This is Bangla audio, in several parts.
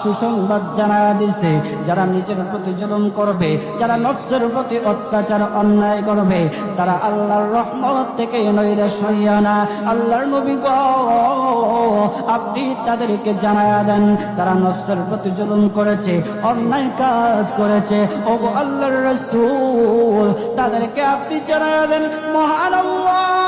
সুসংবাদ জানা দিছে, যারা নিজের প্রতি জুলুম করবে, যারা নফসের প্রতি অত্যাচার, অন্যায় করবে, তারা আল্লাহর রহমত থেকে আল্লাহর নবী আপনি তাদেরকে জানায়া দেন, তারা নফসের প্রতি জুলুম করেছে, অন্যায় কাজ করেছে। ও আল্লাহর রসুল, তাদেরকে আপনি জানায়া দেন, মহান আল্লাহ।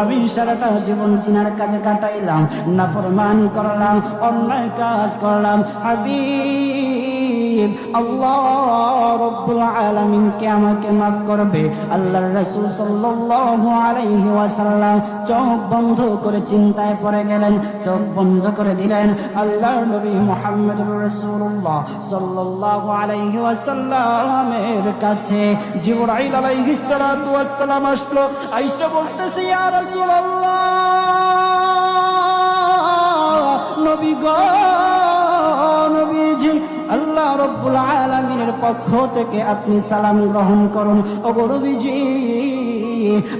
আমি সারাটা জীবন চিনার কাজে কাটাইলাম নাফরমানি করলাম অন্যায় কাজ করলাম হাবিব আল্লাহ রব্বুল আলামিনকে আমাকে মাফ করবে? আল্লাহর রাসূল সাল্লাল্লাহু আলাইহি ওয়াসাল্লাম চোখ বন্ধ করে চিন্তায় পড়ে গেলেন, চোখ বন্ধ করে দিলেন। আল্লাহর নবী মুহাম্মদুর রাসূলুল্লাহ সাল্লাল্লাহু আলাইহি ওয়াসাল্লামের কাছে জিবরাইল আলাইহিস সালাতু ওয়াসসালাম আসলো আয়েশা বলতেছে, ইয়া রাসূলুল্লাহ, নবী গো রব্বুল আলামিনের পক্ষ থেকে আপনি সালাম গ্রহণ করুন। ও নবীজি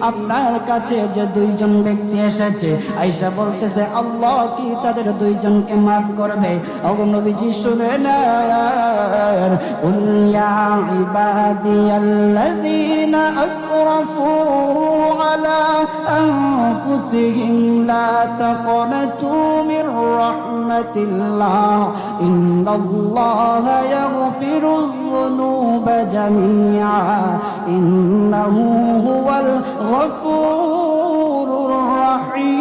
আপনার কাছে যে দুইজন ব্যক্তি এসেছে আইসা বলতেছে আল্লাহ কি তাদের দুইজনকে মাফ করবে ওগো নবীজি শুনে নেন قل يا عبادي الذين أسرفوا على أنفسهم لا تقنطوا من رحمة الله إن الله يغفر الذنوب جميعا إنه هو الغفور الرحيم.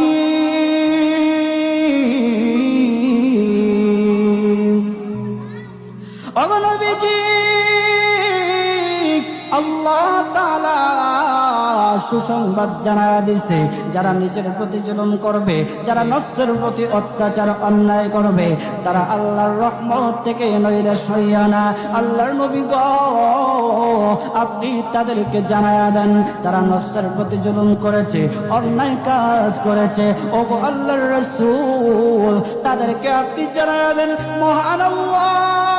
أغنى بجيك الله تعالى সুসংবাদ জানা দিছে, যারা নিজের প্রতি জুলুম করবে, যারা নফসের প্রতি অত্যাচার, অন্যায় করবে, তারা আল্লাহর রহমত থেকে নৈরাশ হইয়া না। আল্লাহর নবী গো, আপনি তাদেরকে জানায়া দেন, তারা নফসের প্রতি জুলুম করেছে, অন্যায় কাজ করেছে। ও আল্লাহর রসুল, তাদেরকে আপনি জানায়া দেন, মহান আল্লাহ।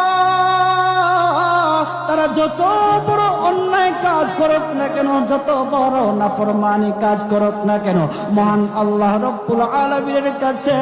যত বড় অন্যায় কাজ করুক না কেন, যত বড় নাফরমানি কাজ করুক না কেন, মহান আল্লাহ রব্বুল আলমীর কাছে